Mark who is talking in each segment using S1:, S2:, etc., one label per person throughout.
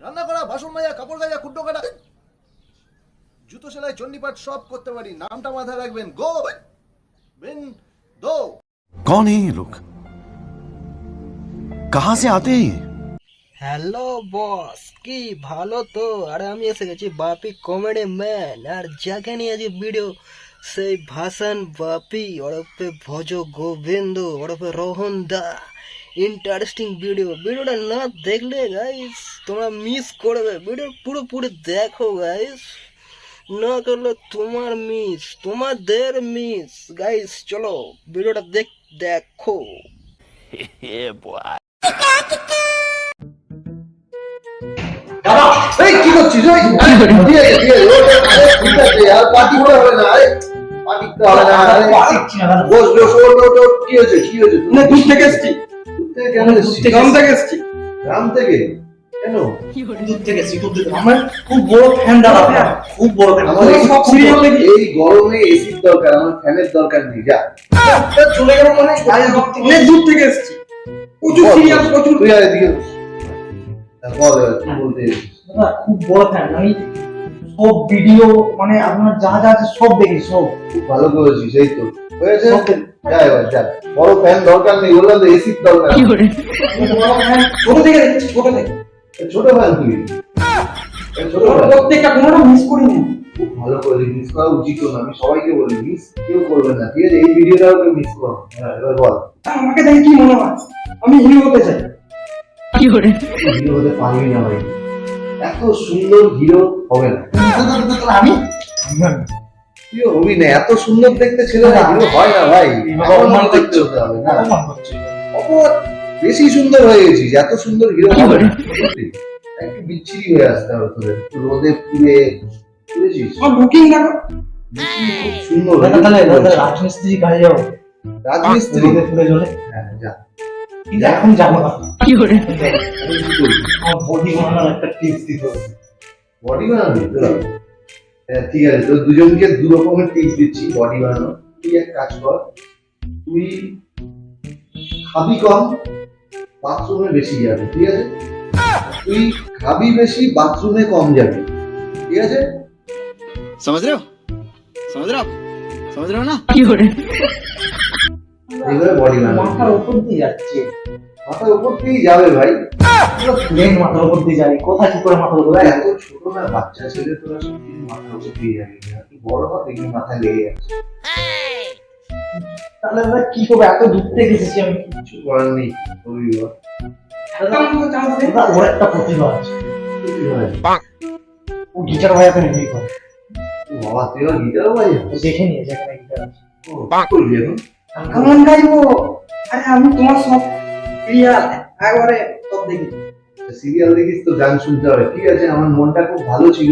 S1: রান্না করা বাসন মাজা কাপড় কাজা কুটো কাটা জুতো সেলাই চণ্ডীপাঠ সব করতে পারি নামটা মাথায় রাখবেন গো বিন দো
S2: कौन है ये लोग कहां से आते हैं ये?
S3: হ্যালো বস কি ভালো তো আরে আমি এসে গেছি বাপি কমেডি ম্যান আর যাকে নিয়ে আজ ভিডিও সেই ভাসান বাপি ওরফে ভজ গোবিন্দ ওরফে রোহন দা ইন্টারেস্টিং ভিডিও ভিডিওটা না দেখলে গাইস তোমরা মিস করবে ভিডিও পুরো পুরো দেখো গাইস না করলে তোমার মিস তোমাদের মিস গাইস চলো ভিডিওটা দেখ দেখো
S1: কি কি হয়েছে কি হয়েছে তুমি
S4: থেকে এসছি
S1: কেন
S4: গ্রাম থেকে এসছি?
S1: গ্রাম থেকে? কেন?
S4: দূর থেকে এসছি দূর থেকে। আমার খুব বড় ফ্যান দাদা খুব বড় ফ্যান
S1: আমার
S4: আমার সব সিরিয়াল
S1: এই গরমে এসির দরকার আমার ফ্যানের দরকার নেই যা।
S4: চলে গেল মানে অনেক দূর থেকে এসছি। প্রচুর সিরিয়াল প্রচুর।
S1: তুই আর এদিকে বস। হ্যাঁ, বল এবার কি বলতে
S5: দাদা খুব বড় ফ্যান আমি সব ভিডিও মানে আপনার যা যা আছে সব দেখি সব।
S1: খুব ভালো করেছিস এই তো। হয়েছে?
S5: সব দেখি।
S1: যা এবার যা। বড় ফ্যান দরকার নেই বললাম তো এসির দরকার।
S4: ছোট থেকে ছোট থেকে
S1: ছোট ফ্যান তুই। ছোট
S4: প্রত্যেকটা কোনোটা মিস করিনি
S1: খুব ভালো করে মিস করা উচিত না আমি সবাইকে বলি মিস কেউ করবে না। ঠিক আছে এই ভিডিওটাও কেউ মিস করো। হ্যাঁ এবার বল।
S4: আমাকে দেখে কি মনে হয়? আমি হিরো হতে চাই।
S1: হিরো হতে পারবি না ভাই। এত সুন্দর হিরো হবে না।
S5: আমি
S1: তুই হবি এত সুন্দর দেখতে ছেলে না হিরো হয় না ভাই।
S5: অপমান
S1: দেখতে হতে হবে না?
S5: অপমান
S1: বেশি সুন্দর হয়ে গেছিস এত সুন্দর হিরো হবে না সত্যি। একটু বিচ্ছিরি হয়ে আসতে হবে তোদের। একটু রোদে পুড়ে বুঝেছিস?
S4: আমার বুকিং
S1: খুব সুন্দর
S5: তাহলে রাজমিস্ত্রি কাজে যাব
S1: রাজমিস্ত্রি?
S5: রোদে পুড়ে জলে?
S1: হ্যাঁ যা।
S5: কিন্তু এখন যাব না।
S1: কি করবি?
S5: বডি বানানোর একটা টিপস দিতে হবে
S1: বডি বানাবি? তোরা? হ্যাঁ, ঠিক আছে তোর দুজনকে দু রকমের টিপস দিচ্ছি বডি বানানো তুই এক কাজ কর তুই খাবি কম বাথরুমে বেশি যাবি ঠিক আছে তুই খাবি বেশি বাথরুমে কম যাবি ঠিক আছে
S6: समझ रहे हो समझ रहे हो आप समझ रहे हो ना
S1: এইভাবে বডি বানাবি
S5: মাথার উপর দিয়ে যাচ্ছে
S1: মাথার উপর দিয়েই যাবে ভাই।
S5: প্লেন মাথার উপর দিয়ে যাবে। কোথায় কি করে মাথার উপর
S1: এত ছোট না বাচ্চা ছেলে তোরা সব কিছু মাথার উপর দিয়ে যাবি তুই বড় হ দেখবি মাথায় লেগে যাচ্ছে।
S5: তাহলে দাদা কি করব? এত দূর থেকে এসেছি আমি।
S1: কিছু করার নেই
S4: দেয়
S5: দাদা, ওর একটা প্রতিভা আছে।
S1: কি
S5: ও গিটার বাজাতে নেই করে?
S1: বাবা তুই বাজাস?
S5: ও দেখে নিয়েছে এখানে গিটার আছে।
S1: ও, কি করবি এখন?
S4: কেমন গাইবো। আরে আমি তোমার সব সিরিয়াল একবারে সব দেখি।
S1: সিরিয়াল দেখিস তো গান শুনতে হবে। ঠিক আছে আমার মনটা খুব ভালো ছিল।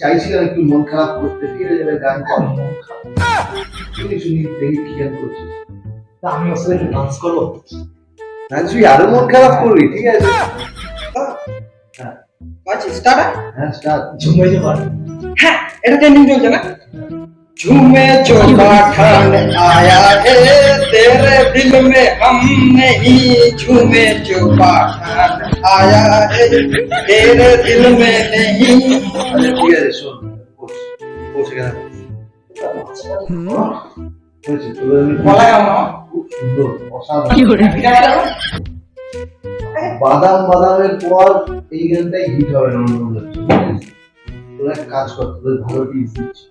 S1: চাইছিলাম একটু মন খারাপ করতে। ঠিক আছে গান কর শুনি শুনি দেখি কি গান করছিস।
S5: আমি ওর সাথে ডান্স করব?
S1: ডান্স তুই আরও মন খারাপ করবি ঠিক আছে। হ্যাঁ,
S4: হ্যাঁ, ঝুমে জোহর ঠান আয়া হে। दिल में हम नहीं झूमे जो पठान आया है तेरे दिल में नहीं
S1: আচ্ছা ঠিক আছে শোন বস বস এখানে বস। হয়েছে তোদের আমি
S4: বলা কেমন আমার?
S1: খুব সুন্দর অসাধারণ
S4: এটা বাজাবো?
S1: বাদাম বাদামের পর এই গানটাই হিট হবে না অন্য কোনো হচ্ছে, বুঝেছিস? তোরা এক কাজ কর তোদের ভালো টিপস দিচ্ছি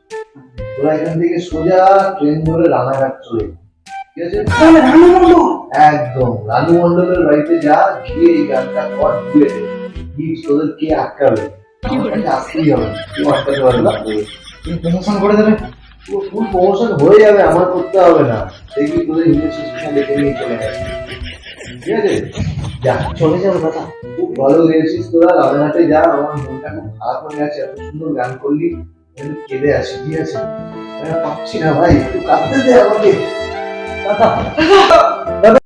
S1: তোরা এখান থেকে সোজা ট্রেন ধরে রানাঘাট চলে যা। ঠিক আছে
S4: রানু মণ্ডল?
S1: একদম রানু মন্ডলের বাড়িতে যা গিয়ে এই গানটা কর দিয়ে দে। হিট তোদের কে আটকাবে আসতেই হবে না। কেউ আটকাতে পারবে না।
S5: তুমি প্রমোশন করে দেবে?
S1: ফুল প্রমোশন হয়ে যাবে আমার করতে হবে না। দেখবি তোদের ইউনিভার্সিটি দেখে নিয়ে চলে গেছে ঠিক আছে? যা
S5: চলে যাবে দাদা
S1: খুব ভালো গেয়েছিস তোরা রানাঘাটে যা। আমার মনটা খুব খারাপ হয়ে গেছে এত সুন্দর গান করলি। কেঁদে আসি ঠিক আছে? পাচ্ছি না ভাই একটু কাঁদতে দে আমাকে।
S5: দাদা